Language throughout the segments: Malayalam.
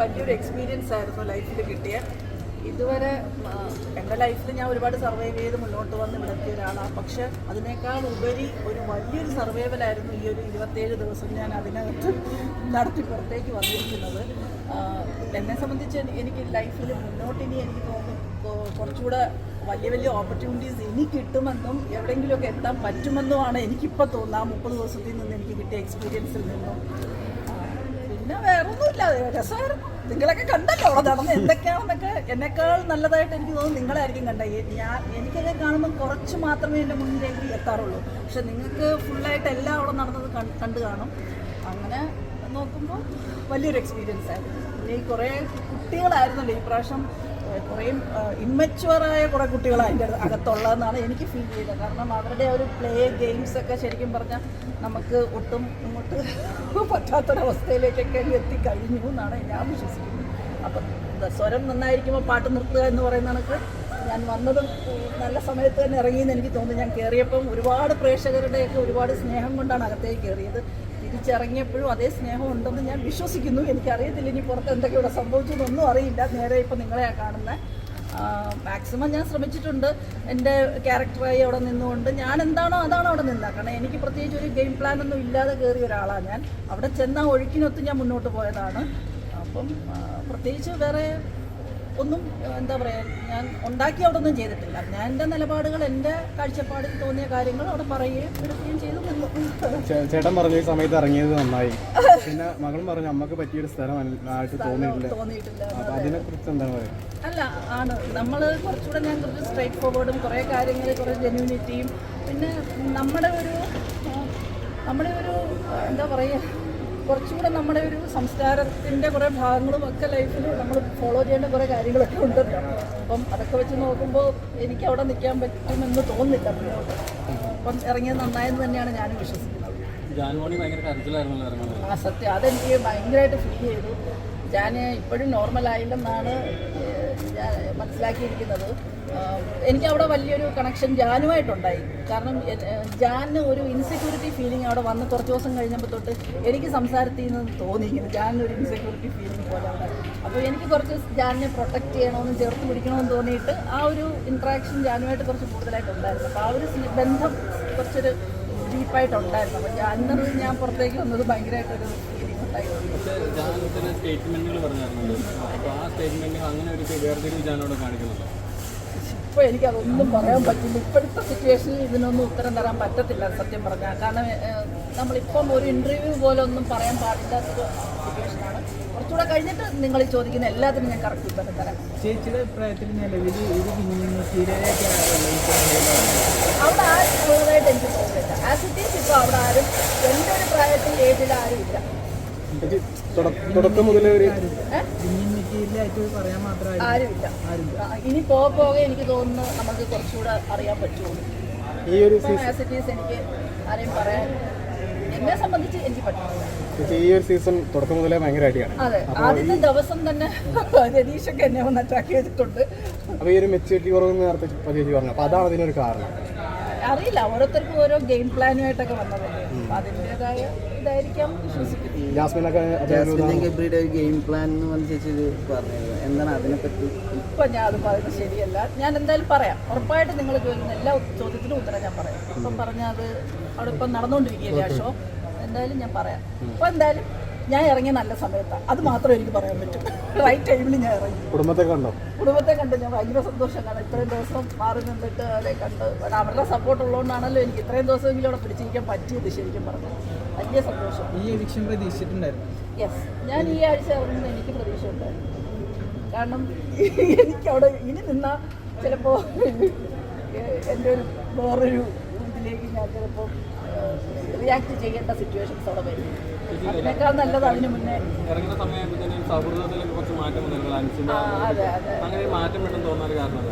വലിയൊരു എക്സ്പീരിയൻസ് ആയിരുന്നു ലൈഫിൽ കിട്ടിയ. ഇതുവരെ എന്റെ ലൈഫിൽ ഞാൻ ഒരുപാട് സർവൈവ് ചെയ്ത് മുന്നോട്ട് വന്ന് ഇവിടെത്തിയ ഒരാളാണ് പക്ഷെ അതിനേക്കാൾ ഉപരി ഒരു വലിയൊരു സർവൈവലായിരുന്നു ഈ ഒരു ഇരുപത്തേഴ് ദിവസം ഞാൻ അതിനകത്ത് നടത്തി പുറത്തേക്ക് വന്നിരിക്കുന്നത്. എന്നെ സംബന്ധിച്ച് എനിക്ക് ലൈഫിൽ മുന്നോട്ട് ഇനി എനിക്ക് തോന്നുന്നു കുറച്ചുകൂടെ വലിയ വലിയ ഓപ്പർച്യൂണിറ്റീസ് ഇനി കിട്ടുമെന്നും എവിടെയെങ്കിലുമൊക്കെ എത്താൻ പറ്റുമെന്നുമാണ് എനിക്കിപ്പോൾ തോന്നുന്നത് ആ മുപ്പത് ദിവസത്തിൽ നിന്ന് എനിക്ക് കിട്ടിയ എക്സ്പീരിയൻസിൽ നിന്നും. വേറൊന്നുമില്ല രസമായിരുന്നു നിങ്ങളൊക്കെ കണ്ടല്ലോ അവിടെ നടന്ന് എന്തൊക്കെയാണെന്നൊക്കെ. എന്നെക്കാൾ നല്ലതായിട്ട് എനിക്ക് തോന്നുന്നു നിങ്ങളായിരിക്കും കണ്ട ഞാൻ എനിക്കൊക്കെ കാണുമ്പോൾ കുറച്ച് മാത്രമേ എന്റെ മുന്നിലേക്ക് എത്താറുള്ളൂ. പക്ഷെ നിങ്ങൾക്ക് ഫുള്ളായിട്ട് എല്ലാം അവിടെ നടന്നത് കണ്ട് കാണും. അങ്ങനെ നോക്കുമ്പോൾ വലിയൊരു എക്സ്പീരിയൻസ് ആയിരുന്നു. പിന്നെ ഈ കുറേ കുട്ടികളായിരുന്നല്ലോ ഈ പ്രാവശ്യം ഏഹ്, കുറേ ഇമ്മച്ചുവറായ കുറേ കുട്ടികളാണ് അതിന്റെ അകത്തുള്ളതെന്നാണ് എനിക്ക് ഫീൽ ചെയ്തത് കാരണം അവരുടെ ഒരു പ്ലേ ഗെയിംസ് ഒക്കെ ശരിക്കും പറഞ്ഞാൽ നമുക്ക് ഒട്ടും ഇങ്ങോട്ട് പറ്റാത്തൊരവസ്ഥയിലേക്കൊക്കെ എത്തിക്കഴിഞ്ഞു എന്നാണ് ഞാൻ വിശ്വസിക്കുന്നത്. അപ്പം സ്വരം നന്നായിരിക്കുമ്പോൾ പാട്ട് നിർത്തുക എന്ന് പറയുന്ന കണക്ക് ഞാൻ വന്നതും നല്ല സമയത്ത് തന്നെ ഇറങ്ങിയെന്ന് എനിക്ക് തോന്നുന്നു. ഞാൻ കയറിയപ്പം ഒരുപാട് പ്രേക്ഷകരുടെയൊക്കെ ഒരുപാട് സ്നേഹം കൊണ്ടാണ് അകത്തേക്ക് കയറിയത് തിരിച്ചിറങ്ങിയപ്പോഴും അതേ സ്നേഹം ഉണ്ടെന്ന് ഞാൻ വിശ്വസിക്കുന്നു. എനിക്കറിയത്തില്ല ഇനി പുറത്ത് എന്തൊക്കെ ഇവിടെ സംഭവിച്ചതൊന്നും അറിയില്ല. നേരെ ഇപ്പം നിങ്ങളെയാണ് കാണുന്നത് മാക്സിമം ഞാൻ ശ്രമിച്ചിട്ടുണ്ട്. എന്റെ ക്യാരക്ടറായി അവിടെ നിന്നുകൊണ്ട് ഞാൻ എന്താണോ അതാണോ അവിടെ നിന്നത് കാരണം എനിക്ക് പ്രത്യേകിച്ച് ഒരു ഗെയിം പ്ലാൻ ഒന്നും ഇല്ലാതെ കയറിയ ഒരാളാണ് ഞാൻ. അവിടെ ചെന്നാൽ ഒഴുക്കിനൊത്ത് ഞാൻ മുന്നോട്ട് പോയതാണ്. അപ്പം പ്രത്യേകിച്ച് വേറെ ഒന്നും എന്താ പറയുക ഞാൻ ഉണ്ടാക്കി അവിടെ ഒന്നും ചെയ്തിട്ടില്ല. ഞാൻ എന്റെ നിലപാടുകൾ എന്റെ കാഴ്ചപ്പാടിൽ തോന്നിയ കാര്യങ്ങൾ അവിടെ പറയുകയും എടുക്കുകയും ചെയ്തു ചേട്ടൻ പറഞ്ഞു ഈ സമയത്ത് ഇറങ്ങിയത് നന്നായി. പിന്നെ മകളും പറഞ്ഞു അമ്മയ്ക്ക് പറ്റിയൊരു സ്ഥലം ആയിട്ട് തോന്നിയിട്ടില്ല. അപ്പൊ അതിനെ കുറിച്ച് എന്താണ് പറയുക? അല്ല ആണ്. നമ്മൾ കുറച്ചുകൂടെ ഞാൻ കുറച്ച് സ്ട്രൈറ്റ് ഫോർവേഡും കുറേ കാര്യങ്ങൾ കുറേ ജെന്യൂനിറ്റിയും പിന്നെ നമ്മുടെ ഒരു നമ്മുടെ ഒരു എന്താ പറയുക കുറച്ചുകൂടെ നമ്മുടെ ഒരു സംസ്കാരത്തിന്റെ കുറേ ഭാഗങ്ങളും ഒക്കെ ലൈഫിൽ നമ്മൾ ഫോളോ ചെയ്യേണ്ട കുറേ കാര്യങ്ങളൊക്കെ ഉണ്ട് അപ്പം അതൊക്കെ വെച്ച് നോക്കുമ്പോൾ എനിക്ക് അവിടെ നിൽക്കാൻ പറ്റുമെന്ന് തോന്നില്ല അപ്പം ഇറങ്ങിയത് നന്നായെന്ന് തന്നെയാണ് ഞാനും വിശ്വസിക്കുന്നത്. ആ സത്യം. അതെനിക്ക് ഭയങ്കരമായിട്ട് ഫീൽ ചെയ്തു. ഞാൻ ഇപ്പോഴും നോർമലായില്ലെന്നാണ് ഞാൻ മനസ്സിലാക്കിയിരിക്കുന്നത്. എനിക്ക് അവിടെ വലിയൊരു കണക്ഷൻ ജാനുമായിട്ടുണ്ടായി കാരണം ജാനിന് ഒരു ഇൻസെക്യൂരിറ്റി ഫീലിംഗ് അവിടെ വന്ന് കുറച്ച് ദിവസം കഴിഞ്ഞപ്പോൾ തൊട്ട് എനിക്ക് സംസാരത്തിൽ നിന്ന് തോന്നി ഇങ്ങനെ ജാനിന് ഒരു ഇൻസെക്യൂരിറ്റി ഫീലിംഗ് പോലെ അവിടെ. അപ്പോൾ എനിക്ക് കുറച്ച് ജാനിനെ പ്രൊട്ടക്റ്റ് ചെയ്യണമെന്നും ചേർത്ത് പിടിക്കണമെന്ന് തോന്നിയിട്ട് ആ ഒരു ഇൻട്രാക്ഷൻ ജാനുമായിട്ട് കുറച്ച് കൂടുതലായിട്ട് ഉണ്ടായിരുന്നു അപ്പോൾ ആ ഒരു ബന്ധം കുറച്ചൊരു ഡീപ്പായിട്ടുണ്ടായിരുന്നു അപ്പോൾ ജാനിന്നത് ഞാൻ പുറത്തേക്ക് വന്നത് ഭയങ്കരമായിട്ടൊരു സ്റ്റേറ്റ്മെന്റുകൾ പറഞ്ഞായിരുന്നു അപ്പോൾ ആ സ്റ്റേറ്റ്മെന്റ് അങ്ങനെ ഒരു വേർതിരിവ് ജാനോട് കാണിക്കുന്നുണ്ടോ? ഇപ്പോൾ എനിക്ക് അതൊന്നും പറയാൻ പറ്റില്ല. ഇപ്പോഴത്തെ സിറ്റുവേഷനിൽ ഇതിനൊന്നും ഉത്തരം തരാൻ പറ്റത്തില്ല സത്യം പറഞ്ഞാൽ കാരണം നമ്മളിപ്പം ഒരു ഇന്റർവ്യൂ പോലെ ഒന്നും പറയാൻ പാടില്ലാത്തൊരു സിറ്റുവേഷനാണ് കുറച്ചുകൂടെ കഴിഞ്ഞിട്ട് നിങ്ങൾ ചോദിക്കുന്ന എല്ലാത്തിനും ഞാൻ കറക്റ്റ് ഉത്തരം തരാം. ചേച്ചിയുടെ അഭിപ്രായത്തിൽ നിലവിൽ അവിടെ ആരും ഉള്ളതായിട്ട് എനിക്ക് തോന്നുന്നില്ല ആസ് ഇറ്റ് ഈസ് ഇപ്പോൾ അവിടെ ആരും എന്റെ ഒരു പ്രായത്തിൽ ഏജിൽ ആരും ഇല്ല. തുടക്കം മുതലേ ഒരു ആരുമില്ല. ഇനി പോകെ പോകെ എനിക്ക് തോന്നുന്നു നമുക്ക് കുറച്ചുകൂടെ അറിയാൻ പറ്റുള്ളൂ. ഈ ഒരു എനിക്ക് ആരെയും പറയാൻ എന്നെ സംബന്ധിച്ച് എനിക്ക് പറ്റുന്നില്ല ഈ ഒരു സീസൺ തുടക്കം മുതലേ ഭയങ്കര അടിയാണ്. അതെ ആദ്യത്തെ ദിവസം തന്നെ രതീഷൊക്കെ എന്നെ വന്ന് അറ്റാക്ക് ചെയ്തിട്ടുണ്ട്. അപ്പൊ ഈ ഒരു മെച്ചൂരിറ്റി കുറവ് നേരത്തെ പറഞ്ഞു. അപ്പൊ അതാണ് ഇതിനൊരു കാരണം. അറിയില്ല ഓരോരുത്തർക്കും ഓരോ ഗെയിം പ്ലാനുമായിട്ടൊക്കെ വന്നതല്ലേ അതിന്റെതായ ഇതായിരിക്കാം വിശ്വസിക്കുന്നത് ജാസ്മിനൊക്കെ ജാസ്മിൻ ഗബ്രിയുടെ ഒരു ഗെയിം പ്ലാൻ എന്ന് പറഞ്ഞ ചേച്ചി പറഞ്ഞത് എന്താണ് അതിനെപ്പറ്റി? ഇപ്പം ഞാൻ അത് പറയുന്നത് ശരിയല്ല. ഞാൻ എന്തായാലും പറയാം. ഉറപ്പായിട്ട് നിങ്ങൾ ചോദിക്കുന്ന എല്ലാ ചോദ്യത്തിനും ഉത്തരം ഞാൻ പറയാം. ഇപ്പം പറഞ്ഞാൽ അത് അവിടെ ഇപ്പം നടന്നുകൊണ്ടിരിക്കുകയല്ലേ ആ ഷോ എന്തായാലും ഞാൻ പറയാം. അപ്പോൾ എന്തായാലും ഞാൻ ഇറങ്ങിയ നല്ല സമയത്താണ് അത് മാത്രമേ എനിക്ക് പറയാൻ പറ്റൂ. റൈറ്റ് ടൈമിൽ ഞാൻ ഇറങ്ങി. കുടുംബത്തെ കണ്ടോ? കുടുംബത്തെ കണ്ട്. ഞാൻ ഭയങ്കര സന്തോഷം കാരണം ഇത്രയും ദിവസം മാറി നിന്നിട്ട് അവരെ കണ്ട്. അവരുടെ സപ്പോർട്ട് ഉള്ളതുകൊണ്ടാണല്ലോ എനിക്ക് ഇത്രയും ദിവസമെങ്കിലും അവിടെ പിടിച്ചിരിക്കാൻ പറ്റിയത് ശരിക്കും പറഞ്ഞു. വലിയ സന്തോഷം. ഈ എവിക്ഷൻ പ്രതീക്ഷിച്ചിട്ടുണ്ടായിരുന്നു? യെസ് ഞാൻ ഈ ആഴ്ച ഇറങ്ങുന്നത് എനിക്ക് പ്രതീക്ഷ ഉണ്ടായിരുന്നു കാരണം എനിക്ക് അവിടെ ഇനി നിന്ന ചിലപ്പോൾ എന്റെ ഒരു വേറൊരു ഇതിലേക്ക് ഞാൻ ചിലപ്പോൾ റിയാക്ട് ചെയ്യേണ്ട സിറ്റുവേഷൻസ് അവിടെ വരും. അതിനേക്കാൾ നല്ലത് അതിന് മുന്നേ ഇറങ്ങുന്ന സമയമാകുമ്പോഴത്തേനും സൗഹൃദത്തിലൊക്കെ കുറച്ച് മാറ്റം അങ്ങനെ മാറ്റം വേണം തോന്നാൻ കാരണം?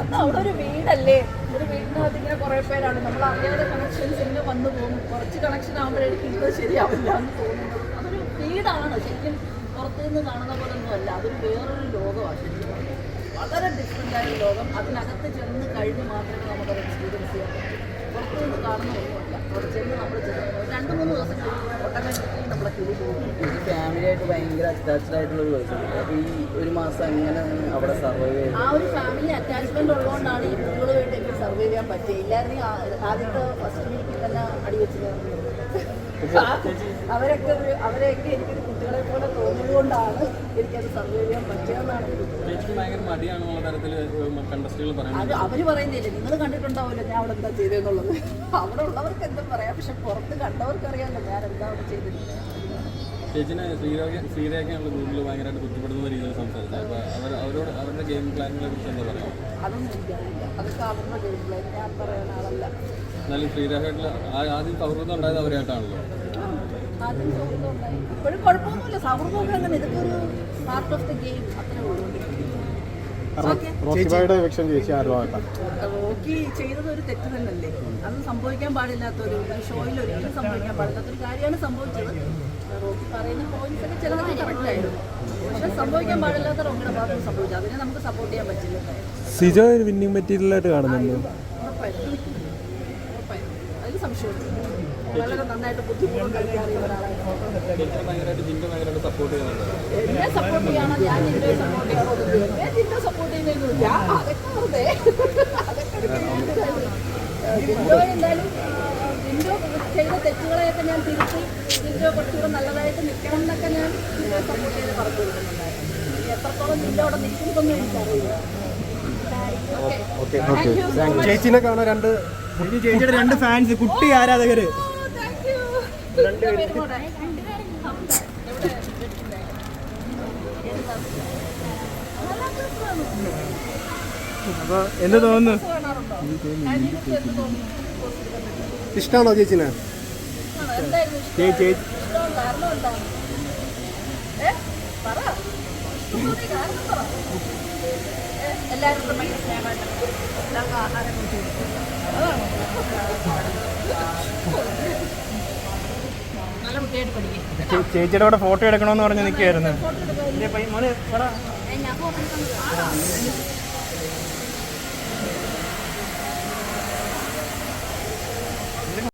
അന്ന് അവിടെ ഒരു വീടല്ലേ? ഒരു വീടിനകത്ത് ഇങ്ങനെ കുറേ പേരാണ്. നമ്മൾ അറിയാതെ കണക്ഷൻസ് ഇങ്ങനെ വന്നു പോകും കുറച്ച് കണക്ഷൻ ആകുമ്പോഴേക്കും ഇത് ശരിയാവില്ല എന്ന് തോന്നുന്നു അതൊരു വീടാണ്. ശരിക്കും പുറത്തു നിന്ന് കാണുന്ന പോലെ ഒന്നും അല്ല. അതൊരു വേറൊരു ലോകമാണ്. ശരിക്കും വളരെ ഡിഫറെന്റ് ആയ ലോകം. അതിനകത്ത് ചെന്ന് കഴിഞ്ഞ് മാത്രമേ നമുക്കത് പുറത്ത് നിന്ന് കാണുന്ന ഒന്നുമില്ല അവിടെ ചെന്ന് നമ്മൾ രണ്ട് മൂന്ന് ദിവസം ഓട്ടോമാറ്റിക്കലി നമ്മളെ കിളി പോകും എനിക്ക് ഫാമിലി ആയിട്ട് ഭയങ്കര അറ്റാച്ച്ഡ് ആയിട്ടുള്ള ഒരു പേഴ്സൺ അപ്പോൾ ഈ ഒരു മാസം അങ്ങനെ അവിടെ സർവൈവ് ചെയ്തു ആ ഒരു ഫാമിലി അറ്റാച്ച്മെന്റ് ഉള്ളതുകൊണ്ടാണ് ഈ കുട്ടികളുമായിട്ട് എനിക്ക് സർവൈവ് ചെയ്യാൻ ആ- ആദ്യത്തെ ഫസ്റ്റ് വീക്കിൽ തന്നെ അടി വെച്ചത്. അവരൊക്കെ ഒരു- അവരെയൊക്കെ എനിക്ക് കുട്ടികളെ പോലെ തോന്നിയതുകൊണ്ടാണ് എനിക്കത് സർവേ ചെയ്യാൻ പറ്റിയതെന്നാണ്. അത് അവർ പറയുന്നില്ല. നിങ്ങൾ കണ്ടിട്ടുണ്ടാവില്ല ഞാൻ അവിടെ എന്താ ചെയ്തതെന്നുള്ളത്. അവിടെ ഉള്ളവർക്ക് എന്തും പറയാം. പക്ഷെ പുറത്ത് കണ്ടവർക്ക് അറിയാമല്ലോ ഞാൻ എന്താ അവിടെ ചെയ്തിരിക്കുന്നത് ചേച്ചിനെ ശ്രീരേഖ ശ്രീരേഖയുള്ള ഗ്രൂപ്പിൽ ഭയങ്കരമായിട്ട് കുറ്റപ്പെടുത്തുന്ന രീതിയിൽ സംസാരിച്ചത്. അപ്പോൾ അവർ അവരോട് അവരുടെ ഗെയിം പ്ലാനിനെ കുറിച്ച് എന്താ പറയുക അതൊന്നും എനിക്കറിയില്ല. അതൊക്കെ അവരുടെ ഗെയിം ഞാൻ പറയുന്ന ആളല്ല എന്നാലും ആ- ആദ്യം സൗഹൃദം ഉണ്ടായത് അവരായിട്ടാണല്ലോ. ആദ്യം സൗഹൃദം ഉണ്ടായി. ഇപ്പോഴും കുഴപ്പമൊന്നുമില്ല. സൗഹൃദമൊക്കെ അങ്ങനെ ഇതൊക്കെ ഒരു പാർട്ട് ഓഫ് ദ ഗെയിം അത്രേ ഉള്ളൂ. റോക്കി ചെയ്തത് ഒരു തെറ്റ് തന്നെയല്ലേ? അത് സംഭവിക്കാൻ പാടില്ലാത്തൊരു ഒരു ഷോയിൽ ഒരിക്കലും സംഭവിക്കാൻ പാടില്ലാത്തൊരു കാര്യമാണ് സംഭവിച്ചത്. റോക്കി പറയുന്ന പോയിന്റ്സ് ഒക്കെ ചിലതൊക്കെ കറക്റ്റായിരുന്നു സിജോ വിന്നിങ് മെറ്റീരിയൽ ആയിട്ട് ജിൻഡോ എന്തായാലും ചെയ്ത തെറ്റുകളെയൊക്കെ ഞാൻ തിരുത്തി ജിൻഡോ കുറച്ചുകൂടെ നല്ലതായിട്ട് നിൽക്കണം എന്നൊക്കെ ഞാൻ ജിൻഡോയെ സപ്പോർട്ട് ചെയ്ത് പറഞ്ഞു കൊടുക്കുന്നുണ്ടായിരുന്നു എത്രത്തോളം ജിൻഡോ അവിടെ നിൽക്കുന്നതൊന്നും എനിക്കറിയില്ല. ചേച്ചിനെ കാണാൻ രണ്ട് ചേച്ചിയുടെ രണ്ട് ഫാൻസ് കുട്ടി ആരാധകര്? എവിടെ അപ്പൊ എന്ത് തോന്നുന്നു കാണാറുണ്ടോ അനിയനിക്ക് എന്ത് തോന്നുന്നു ഇഷ്ടമാണോ ചേച്ചിന്? ചേച്ചി. ചേച്ചിയുടെ കൂടെ ഫോട്ടോ എടുക്കണമെന്ന് പറഞ്ഞ് നിൽക്കുകയായിരുന്നു